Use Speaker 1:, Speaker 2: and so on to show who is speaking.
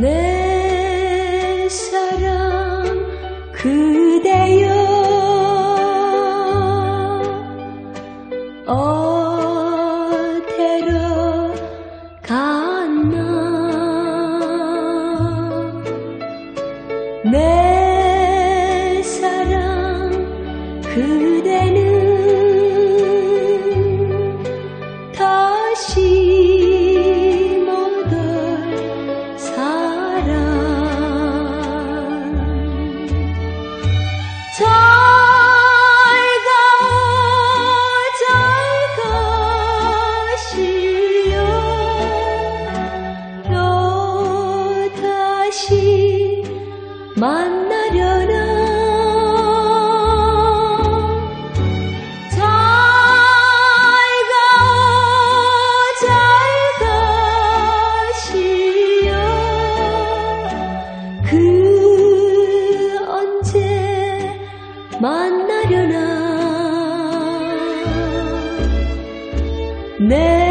Speaker 1: 내 사랑 그대여 어디로 갔나 내 사랑 그대. 만나려는 ね